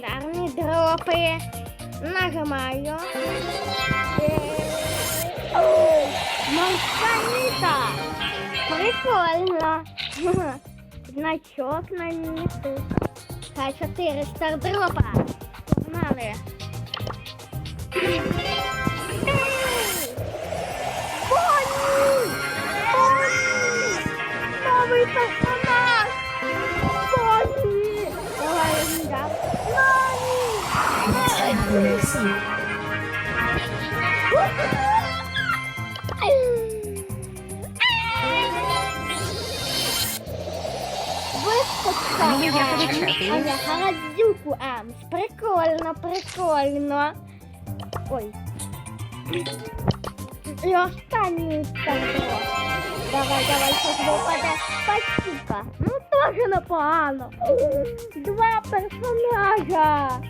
Легендарні дропи. Нажимаю. Е, о, Маргарита. Прикольно. Значок на нісу. Хай 4 стар дропа. Погнали. Ей! Бонні! Бонні! Новий персонаж! А я Харадзюку Амс. Прикольно, прикольно. Ой. Останній стартро. Давай, давай, випаде. Спасибо. Ну, теж непогано. Два персонажа.